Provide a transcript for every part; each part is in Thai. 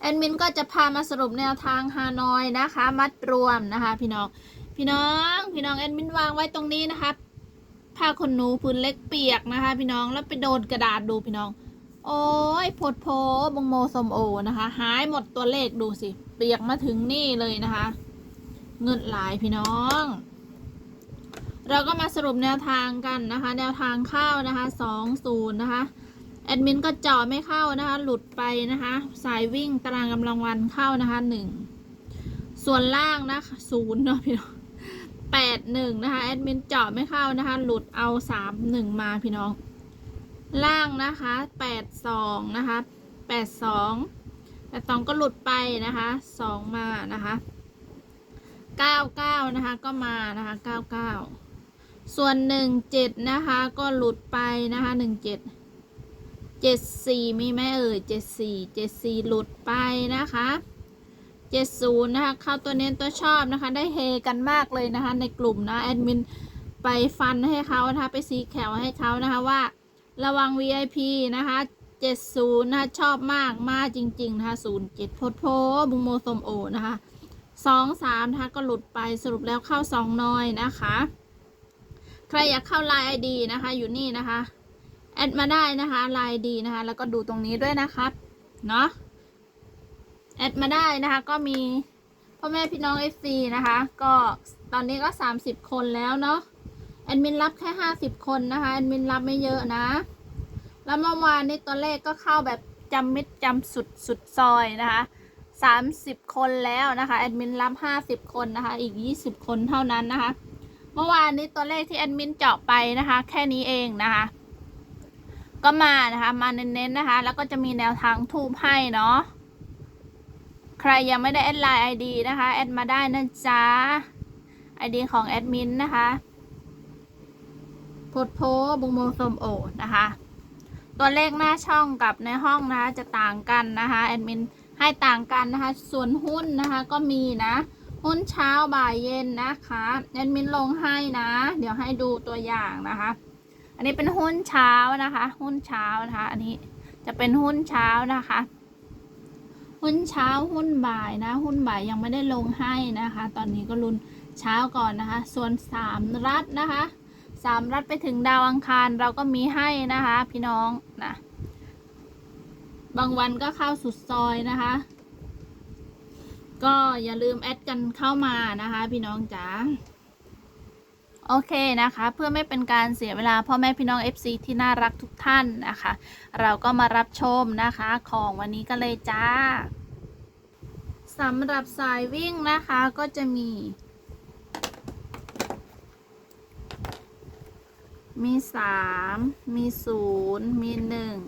แอดมินก็จะพามาสรุปแนวทางฮานอยนะคะ มัดรวมนะคะ พี่น้อง พี่น้อง พี่น้องแอดมินวางไว้ตรงนี้นะคะผ้าขนหนูพื้นเล็กเปียกนะคะ พี่น้องแล้วไปโดนกระดาษดูพี่น้อง โอ้ยโพดโพบงโมสมโอนะคะ หายหมดตัวเลขดูสิ เปียกมาถึงนี่เลยนะคะ เงินหลายพี่น้อง เราก็มาสรุปแนวทางกันนะคะ แนวทางข้าวนะคะสองศูนย์นะคะ แอดมินก็เจาะไม่เข้านะคะ หลุดไปนะคะ สายวิ่งตารางกำลังวันเข้านะคะหนึ่งส่วนล่างนะคะศูนย์เนาะพี่น้องแปดหนึ่งนะคะแอดมินเจาะไม่เข้านะคะ หลุดเอาสามหนึ่งมาพี่น้อง ล่างนะคะแปดสองนะคะแปดสองแปดสองก็หลุดไปนะคะสองมานะคะเก้าเก้านะคะก็มานะคะเก้าเก้าส่วนหนึ่งเจ็ดนะคะก็หลุดไปนะคะหนึ่งเจ็ด เจ็ดสี่มีไหมเอ่ยเจ็ดสี่เจ็ดสี่หลุดไปนะคะเจ็ดศูนย์นะคะ เข้าตัวเน้นตัวชอบนะคะ ได้เฮกันมากเลยนะคะ ในกลุ่มนะแอดมินไปฟันให้เขานะคะไปซีแขวให้เขานะคะว่า ระวัง VIP นะคะเจ็ดศูนย์นะคะชอบมากมากจริงๆนะคะศูนย์เจ็ดโพดโพบุงโมสมโอนะคะสองสามนะคะก็หลุดไปสรุปแล้วเข้าสองน้อยนะคะ ใครอยากเข้าไลน์ไอดีนะคะอยู่นี่นะคะ แอดมาได้นะคะไลน์ดีนะคะ แล้วก็ดูตรงนี้ด้วยนะครับเนาะแอดมาได้นะคะ ก็มีพ่อแม่พี่น้อง FC นะคะ ก็ตอนนี้ก็ 30 คนแล้วเนาะแอดมินรับแค่ 50 คนนะคะแอดมินรับไม่เยอะนะ แล้วเมื่อวานนี้ตัวเลขก็เข้าแบบจำมิดจำสุดสุดซอยนะคะ30 คนแล้วนะคะแอดมินรับ 50 คนนะคะ อีก 20 คนเท่านั้นนะคะ เมื่อวานนี้ตัวเลขที่แอดมินเจาะไปนะคะ แค่นี้เองนะคะ ก็มานะคะ มาเน้นๆนะคะ แล้วก็จะมีแนวทางทูบให้เนาะใครยังไม่ได้แอดไลน์ไอดีนะคะ แอดมาได้นะจ๊ะไอดีของแอดมินนะคะโพดโพบุงโมสมโอนะคะ ตัวเลขหน้าช่องกับในห้องนะคะจะต่างกันนะคะแอดมินให้ต่างกันนะคะ ส่วนหุ้นนะคะก็มีนะ หุ้นเช้าบ่ายเย็นนะคะแอดมินลงให้นะ เดี๋ยวให้ดูตัวอย่างนะคะ อันนี้เป็นหุ้นเช้านะคะ หุ้นเช้านะคะ อันนี้จะเป็นหุ้นเช้านะคะ หุ้นเช้าหุ้นบ่ายนะ หุ้นบ่ายยังไม่ได้ลงให้นะคะ ตอนนี้ก็ลุ้นเช้าก่อนนะคะ ส่วนสามรัฐนะคะสามรัฐไปถึงดาวอังคารเราก็มีให้นะคะ พี่น้องนะบางวันก็เข้าสุดซอยนะคะ ก็อย่าลืมแอดกันเข้ามานะคะ พี่น้องจ๋า โอเคนะคะ เพื่อไม่เป็นการเสียเวลาพ่อแม่พี่น้อง FC ที่น่ารักทุกท่านนะคะ เราก็มารับชมนะคะของวันนี้กันเลยจ้าสำหรับสายวิ่งนะคะก็จะมี มีสามมีศูนย์มีหนึ่ง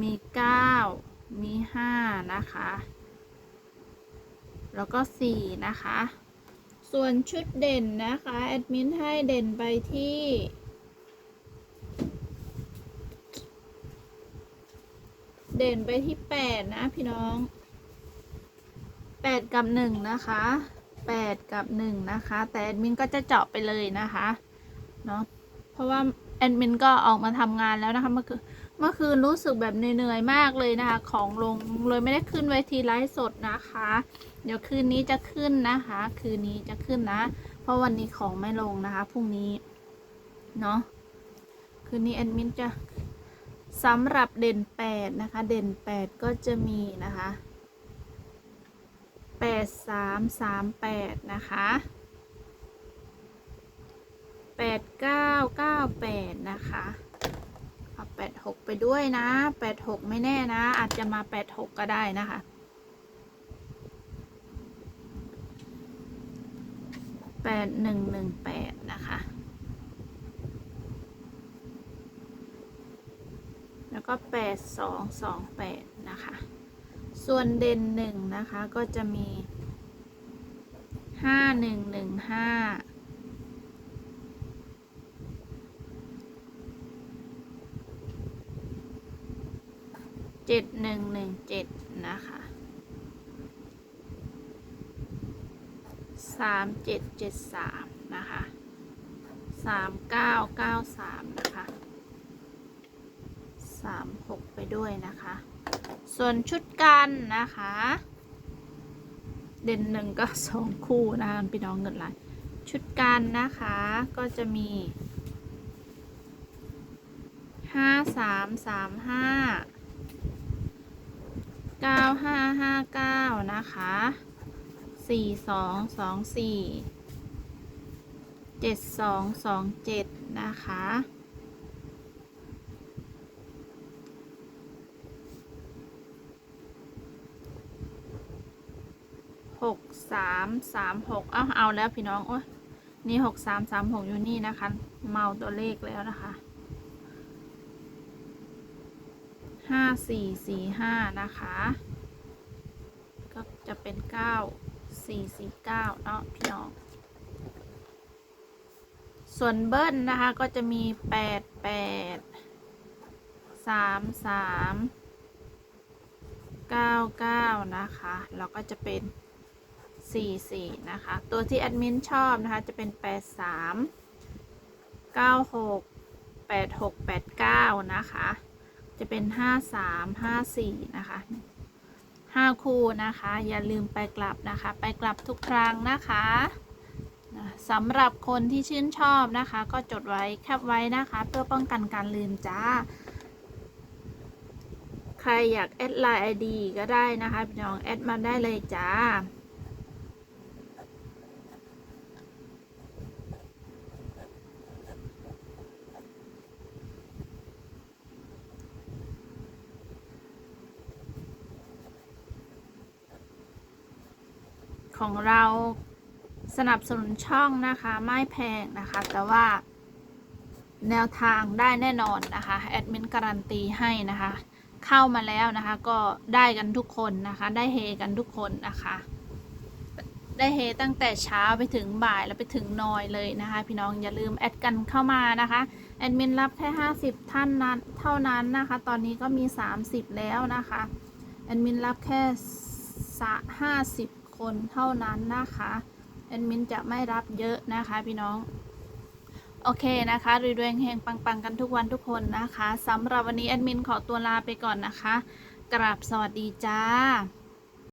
มีเก้ามีห้านะคะ แล้วก็สี่นะคะ ส่วนชุดเด่นนะคะ แอดมินให้เด่นไปที่ เด่นไปที่แปดนะพี่น้องแปดกับหนึ่งนะคะแปดกับหนึ่งนะคะ แต่แอดมินก็จะเจาะไปเลยนะคะเนาะเพราะว่าแอดมินก็ออกมาทำงานแล้วนะคะเมื่อคืนเมื่อคืนรู้สึกแบบเหนื่อยๆมากเลยนะคะ ของลงเลยไม่ได้ขึ้นเวทีไลฟ์สดนะคะ เดี๋ยวคืนนี้จะขึ้นนะคะ คืนนี้จะขึ้นนะ เพราะวันนี้ของไม่ลงนะคะพรุ่งนี้เนาะคืนนี้แอดมินจะสำหรับเด่นแปดนะคะ เด่นแปดก็จะมีนะคะดสามสามแปดนะคะแปดเก้าเก้าแปดนะคะเอาแปดหกไปด้วยนะแปดหกไม่แน่นะ อาจจะมาแปดหกก็ได้นะคะ แปดหนึ่งหนึ่งแปดนะคะ แล้วก็แปดสองสองแปดนะคะ ส่วนเด่นหนึ่งนะคะ ก็จะมีห้าหนึ่งหนึ่งห้าเจ็ดหนึ่งหนึ่งเจ็ดนะคะ สามเจ็ดเจ็ดสามนะคะสามเก้าเก้าสามนะคะสามหกไปด้วยนะคะ ส่วนชุดกันนะคะ เด่นหนึ่งก็สองคู่นะคะพี่น้องเงินไหลายชุดกันนะคะก็จะมีห้าสามสามห้าเก้าห้าห้าเก้านะคะ สี่สองสองสี่เจ็ดสองสองเจ็ดนะคะ หกสามสามหกเอาเอาแล้วพี่น้อง โอ้ยนี่หกสามสามหกอยู่นี่นะคะ เมาตัวเลขแล้วนะคะห้าสี่สี่ห้านะคะ ก็จะเป็นเก้า สี่สี่เก้าเนาะพี่น้อง ส่วนเบิ้ลนะคะก็จะมีแปดแปดสามสามเก้าเก้านะคะแล้วก็จะเป็น44นะคะ ตัวที่แอดมินชอบนะคะจะเป็น83 96 86 89นะคะ จะเป็น53 54นะคะ 5 คู่นะคะ อย่าลืมไปกลับนะคะ ไปกลับทุกครั้งนะคะสำหรับคนที่ชื่นชอบนะคะ ก็จดไว้แคปไว้นะคะ เพื่อป้องกันการลืมจ้า ใครอยากแอดไลน์ไอดีก็ได้นะคะพี่น้องแอดมาได้เลยจ้า ของเราสนับสนุนช่องนะคะไม่แพงนะคะ แต่ว่าแนวทางได้แน่นอนนะคะแอดมินการันตีให้นะคะ เข้ามาแล้วนะคะ ก็ได้กันทุกคนนะคะ ได้เฮกันทุกคนนะคะ ได้เฮตั้งแต่เช้าไปถึงบ่ายแล้วไปถึงนอยเลยนะคะ พี่น้องอย่าลืมแอดกันเข้ามานะคะแอดมินรับแค่ 50 ท่านนั้นเท่านั้นนะคะ ตอนนี้ก็มี 30 แล้วนะคะแอดมินรับแค่ห้าสะ50 คนเท่านั้นนะคะแอดมินจะไม่รับเยอะนะคะพี่น้อง โอเคนะคะรวยๆเฮงปังๆ กันทุกวันทุกคนนะคะสำหรับวันนี้แอดมินขอตัวลาไปก่อนนะคะ กราบสวัสดีจ้า